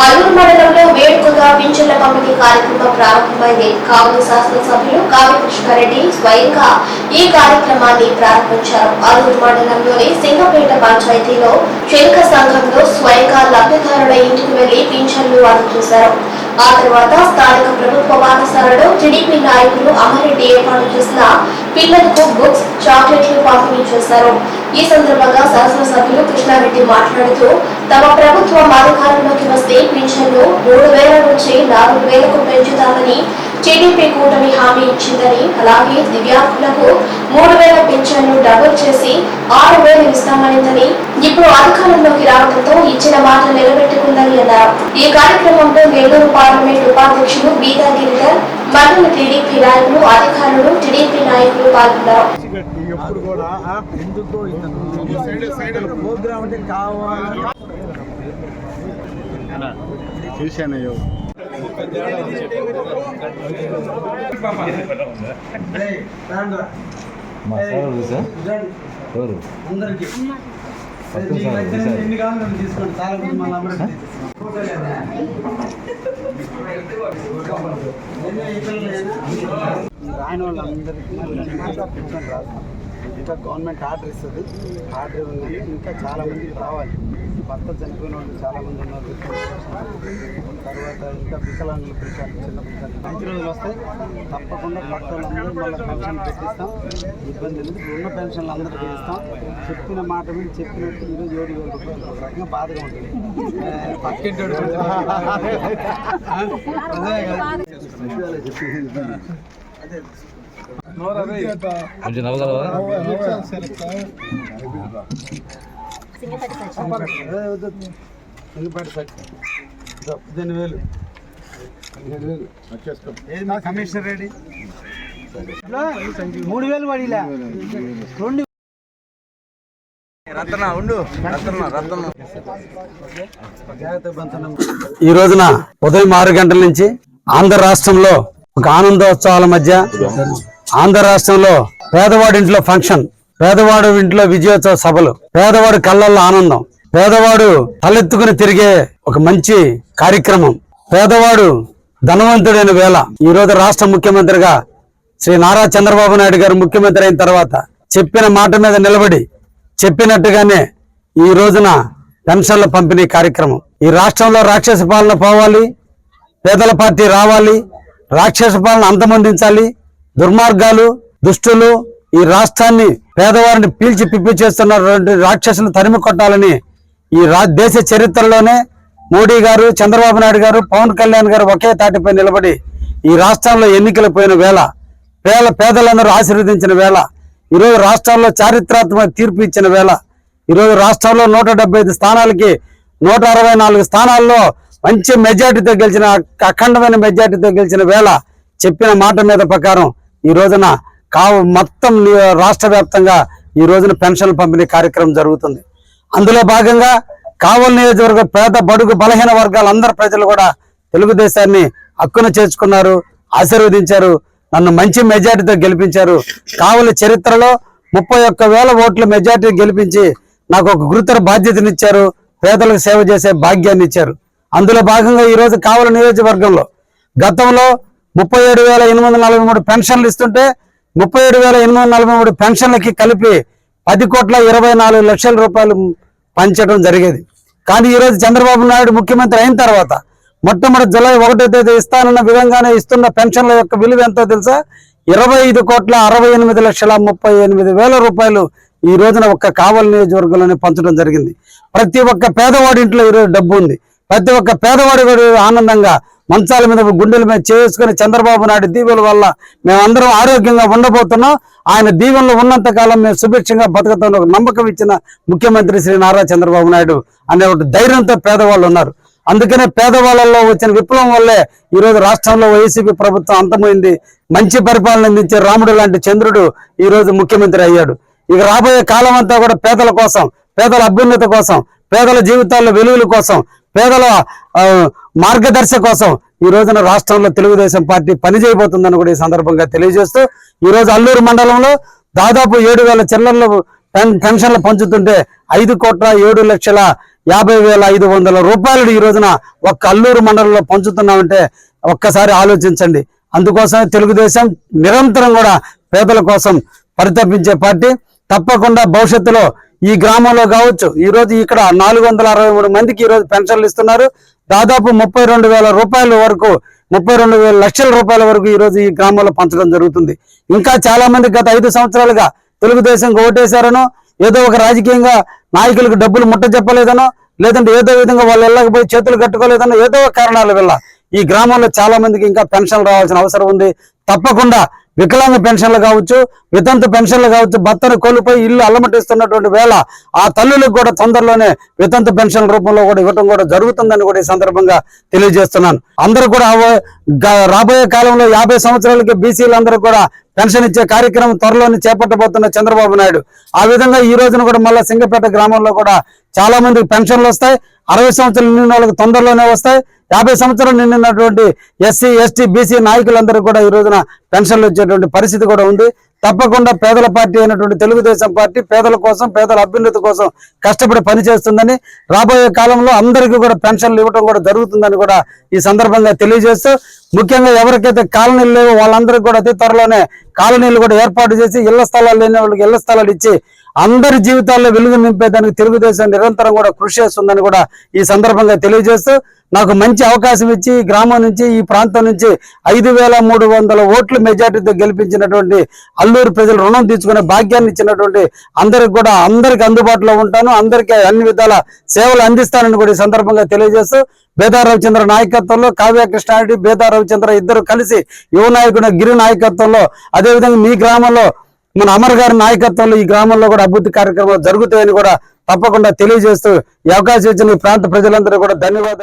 అల్లూరు మండలంలో వేడుకగా పింఛన్ల పంపిణీ కార్యక్రమం ప్రారంభమైంది. కావున శాసనసభ్యులు కావ్య కృష్ణారెడ్డి స్వయంగా ఈ కార్యక్రమాన్ని ప్రారంభించారు. అల్లూరు మండలంలోని సింగపేట పంచాయతీలో క్షేత్ర సంఘంలో స్వయంగా లబ్ధిదారుల ఇంటికి వెళ్ళి పింఛన్లు అందజేశారు. ఆ తర్వాత స్థానిక ప్రభుత్వ పాఠశాలలో టీడీపీ నాయకులు అమరెడ్డి ఏర్పాటు చేసిన పిల్లలకు బుక్స్ చాక్లెట్లు పంపిణీ చేశారు. ఈ సందర్భంగా శాసనసభ్యులు కృష్ణారెడ్డి మాట్లాడుతూ తమ ప్రభుత్వం అధికారంలోకి వస్తే పింఛన్లు మూడు వేల నుంచి నాలుగు వేలకు పెంచుతామని టీడీపీ కూటమి హామీ ఇచ్చిందని అలాగే దివ్యాంగులకు మూడు వేల పింఛన్లు డబుల్ చేసి ఆరు వేలు ఇస్తామనిందని ఇప్పుడు అధికారంలోకి రావడంతో ఇచ్చిన మాట నిలబెట్టుకుందని అన్నారు. ఈ కార్యక్రమంలో నెల్లూరు పార్లమెంట్ ఉపాధ్యక్షులు బీదా గిరిధర్ మండల టీడీపీ నాయకులు అధికారులు టీడీపీ నాయకులు పాల్గొన్నారు. చూశానయ్యో. ఎవరు అందరికి ఎన్ని కావాలి తీసుకోండి చాలా మంది రాని వాళ్ళందరికీ రాదు ఇంకా గవర్నమెంట్ ఆర్డర్ ఇస్తుంది ఆర్డర్ ఇవ్వగానే ఇంకా చాలా మందికి రావాలి. భర్త చనిపోయిన వాళ్ళు చాలా మంది ఉన్నారు. తర్వాత ఇంకా వికలాంగులు పిలిచాలి చిన్న పిల్లలు. మంచి రోజులు వస్తాయి. తప్పకుండా కొత్త వాళ్ళందరూ మళ్ళీ పెన్షన్ పెట్టిస్తాం. ఇబ్బంది లేదు. ఉన్న పెన్షన్లు అందరికీ ఇస్తాం. చెప్పిన మాట మీద చెప్పినట్టు ఈరోజు ఏడు వేల రూపాయలు ఒక రకంగా బాధగా ఉంటుంది. పక్కింటోడు అదే నవ్వగలవా వేలు వేలు కమిషనర్ రెడీ మూడు వేలు పడిలా రెండు ఈ రోజున ఉదయం ఆరు గంటల నుంచి ఆంధ్ర రాష్ట్రంలో ఒక ఆనందోత్సవాల మధ్య ఆంధ్ర రాష్ట్రంలో పేదవాడి ఇంట్లో ఫంక్షన్ పేదవాడు ఇంట్లో విజయోత్సవ సభలు పేదవాడు కళ్ళల్లో ఆనందం పేదవాడు తలెత్తుకుని తిరిగే ఒక మంచి కార్యక్రమం. పేదవాడు ధనవంతుడైన వేళ. ఈ రోజు రాష్ట్ర ముఖ్యమంత్రిగా శ్రీ నారా చంద్రబాబు నాయుడు గారు ముఖ్యమంత్రి అయిన తర్వాత చెప్పిన మాట మీద నిలబడి చెప్పినట్టుగానే ఈ రోజున పెన్షన్ల పంపిణీ కార్యక్రమం. ఈ రాష్ట్రంలో రాక్షస పాలన పోవాలి పేదల పార్టీ రావాలి రాక్షస పాలన అంతమొందించాలి దుర్మార్గాలు దుష్టులు ఈ రాష్ట్రాన్ని పేదవారిని పీల్చి పిప్పి చేస్తున్నటువంటి రాక్షసును తరిమి కొట్టాలని ఈ రా దేశ చరిత్రలోనే మోడీ గారు చంద్రబాబు నాయుడు గారు పవన్ కళ్యాణ్ గారు ఒకే తాటిపై నిలబడి ఈ రాష్ట్రంలో ఎన్నికలు పోయిన వేళ పేద పేదలందరూ ఆశీర్వదించిన వేళ ఈరోజు రాష్ట్రాల్లో చారిత్రాత్మక తీర్పు ఇచ్చిన వేళ ఈరోజు రాష్ట్రంలో నూట ఐదు స్థానాలకి నూట అరవై నాలుగు స్థానాల్లో మంచి మెజార్టీతో గెలిచిన అఖండమైన మెజార్టీతో గెలిచిన వేళ చెప్పిన మాట మీద ప్రకారం ఈ రోజున కావు మొత్తం రాష్ట్ర వ్యాప్తంగా ఈ రోజున పెన్షన్ల పంపిణీ కార్యక్రమం జరుగుతుంది. అందులో భాగంగా కావలి నియోజకవర్గ పేద బడుగు బలహీన వర్గాల అందరు ప్రజలు కూడా తెలుగుదేశాన్ని హక్కున చేర్చుకున్నారు ఆశీర్వదించారు నన్ను మంచి మెజార్టీతో గెలిపించారు. కావలి చరిత్రలో ముప్పై ఒక్క వేల ఓట్ల మెజార్టీ గెలిపించి నాకు ఒక గురుతర బాధ్యతనిచ్చారు పేదలకు సేవ చేసే భాగ్యాన్ని ఇచ్చారు. అందులో భాగంగా ఈ రోజు కావలి నియోజకవర్గంలో గతంలో ముప్పై ఏడు వేల ఎనిమిది వందల నలభై మూడు పెన్షన్లు ఇస్తుంటే ముప్పై ఏడు వేల ఎనిమిది వందల నలభై మూడు పెన్షన్లకి కలిపి పది కోట్ల ఇరవై నాలుగు లక్షల రూపాయలు పంచడం జరిగేది. కానీ ఈరోజు చంద్రబాబు నాయుడు ముఖ్యమంత్రి అయిన తర్వాత మొట్టమొదటి జూలై ఒకటో తేదీ ఇస్తానన్న విధంగానే ఇస్తున్న పెన్షన్ల యొక్క విలువ ఎంతో తెలుసా? ఇరవై ఐదు కోట్ల అరవై ఎనిమిది లక్షల ముప్పై ఎనిమిది వేల రూపాయలు ఈ రోజున ఒక్క కావలి నియోజకవర్గంలోనే పంచడం జరిగింది. ప్రతి ఒక్క పేదవాడి ఇంట్లో ఈరోజు డబ్బు ఉంది. ప్రతి ఒక్క పేదవాడి ఆనందంగా మంచాల మీద గుండెల మీద చేసుకుని చంద్రబాబు నాయుడు దీవెల వల్ల మేమందరం ఆరోగ్యంగా ఉండబోతున్నాం. ఆయన దీవెనలో ఉన్నంత కాలం మేము సుభిక్షంగా బతుకుతాం ఒక నమ్మకం ఇచ్చిన ముఖ్యమంత్రి శ్రీ నారా చంద్రబాబు నాయుడు అనే ఒక ధైర్యంతో పేదవాళ్ళు ఉన్నారు. అందుకనే పేదవాళ్ళలో వచ్చిన విప్లవం వల్లే ఈ రోజు రాష్ట్రంలో వైసీపీ ప్రభుత్వం అంతమైంది. మంచి పరిపాలన అందించే రాముడు లాంటి చంద్రుడు ఈ రోజు ముఖ్యమంత్రి అయ్యాడు. ఇక రాబోయే కాలం అంతా కూడా పేదల కోసం పేదల అభ్యున్నత కోసం పేదల జీవితాల్లో వెలుగుల కోసం పేదల మార్గదర్శ మార్గదర్శక కోసం ఈ రోజున రాష్ట్రంలో తెలుగుదేశం పార్టీ పనిచేయబోతుందని కూడా ఈ సందర్భంగా తెలియజేస్తూ ఈ రోజు అల్లూరు మండలంలో దాదాపు ఏడు వేల చిల్లర్లు పెన్ పెన్షన్లు పంచుతుంటే ఐదు కోట్ల ఏడు లక్షల యాభై వేల ఐదు వందల రూపాయలు ఈ రోజున ఒక్క అల్లూరు మండలంలో పంచుతున్నామంటే ఒక్కసారి ఆలోచించండి. అందుకోసమే తెలుగుదేశం నిరంతరం కూడా పేదల కోసం పరితపించే పార్టీ. తప్పకుండా భవిష్యత్తులో ఈ గ్రామంలో కావచ్చు. ఈ రోజు ఇక్కడ నాలుగు వందల అరవై మూడు మందికి ఈ రోజు పెన్షన్లు ఇస్తున్నారు. దాదాపు ముప్పై రెండు వేల రూపాయల వరకు ముప్పై రెండు వేల లక్షల రూపాయల వరకు ఈ రోజు ఈ గ్రామంలో పంచడం జరుగుతుంది. ఇంకా చాలా మంది గత ఐదు సంవత్సరాలుగా తెలుగుదేశం ఓటేశారనో ఏదో ఒక రాజకీయంగా నాయకులకు డబ్బులు ముట్ట చెప్పలేదనో లేదంటే ఏదో విధంగా వాళ్ళు వెళ్ళకపోయి చేతులు కట్టుకోలేదనో ఏదో ఒక కారణాల వల్ల ఈ గ్రామంలో చాలా మందికి ఇంకా పెన్షన్ రావాల్సిన అవసరం ఉంది. తప్పకుండా వికలాంగ పెన్షన్లు కావచ్చు వితంతు పెన్షన్లు కావచ్చు భర్తను కోల్పోయి ఇల్లు అల్లమటిస్తున్నటువంటి వేళ ఆ తల్లులకు కూడా తొందరలోనే వితంతు పెన్షన్ రూపంలో కూడా ఇవ్వటం కూడా జరుగుతుందని కూడా ఈ సందర్భంగా తెలియజేస్తున్నాను. అందరూ కూడా రాబోయే కాలంలో యాభై సంవత్సరాలకి బీసీలందరూ కూడా పెన్షన్ ఇచ్చే కార్యక్రమం త్వరలోనే చేపట్టబోతున్న చంద్రబాబు నాయుడు. ఆ విధంగా ఈ రోజున కూడా మళ్ళీ సింగపేట గ్రామంలో కూడా చాలా మందికి పెన్షన్లు వస్తాయి. అరవై సంవత్సరాలు నిండిన వాళ్ళకి తొందరలోనే వస్తాయి. యాభై సంవత్సరాలు నిండినటువంటి ఎస్సీ ఎస్టీ బీసీ నాయకులందరూ కూడా ఈ రోజున పెన్షన్లు వచ్చేటువంటి పరిస్థితి కూడా ఉంది. తప్పకుండా పేదల పార్టీ అయినటువంటి తెలుగుదేశం పార్టీ పేదల కోసం పేదల అభ్యున్నతి కోసం కష్టపడి పనిచేస్తుందని రాబోయే కాలంలో అందరికీ కూడా పెన్షన్లు ఇవ్వడం కూడా జరుగుతుందని కూడా ఈ సందర్భంగా తెలియజేస్తూ ముఖ్యంగా ఎవరికైతే కాలనీలు లేవో వాళ్ళందరికీ కూడా అతి త్వరలోనే కాలనీలు కూడా ఏర్పాటు చేసి ఇళ్ళ స్థలాలు లేని వాళ్ళకి ఇళ్ళ స్థలాలు ఇచ్చి అందరి జీవితాల్లో వెలుగు నింపేదానికి తెలుగుదేశం నిరంతరం కూడా కృషి చేస్తుందని కూడా ఈ సందర్భంగా తెలియజేస్తూ నాకు మంచి అవకాశం ఇచ్చి గ్రామం నుంచి ఈ ప్రాంతం నుంచి ఐదు వేల మూడు వందల ఓట్ల మెజార్టీతో గెలిపించినటువంటి అల్లూరు ప్రజలు రుణం తీసుకునే భాగ్యాన్ని ఇచ్చినటువంటి అందరికి కూడా అందరికి అందుబాటులో ఉంటాను. అందరికీ అన్ని విధాల సేవలు అందిస్తానని కూడా ఈ సందర్భంగా తెలియజేస్తూ బేదా రవిచంద్ర నాయకత్వంలో కావ్య కృష్ణారెడ్డి బేదా రవిచంద్ర ఇద్దరు కలిసి యువ నాయకుడు గిరి నాయకత్వంలో అదేవిధంగా మీ గ్రామంలో మన అమర్ గారి నాయకత్వంలో ఈ గ్రామంలో కూడా అభివృద్ధి కార్యక్రమాలు జరుగుతాయని కూడా తప్పకుండా తెలియజేస్తూ ఈ అవకాశం ఇచ్చిన ప్రాంత ప్రజలందరూ కూడా ధన్యవాదాలు.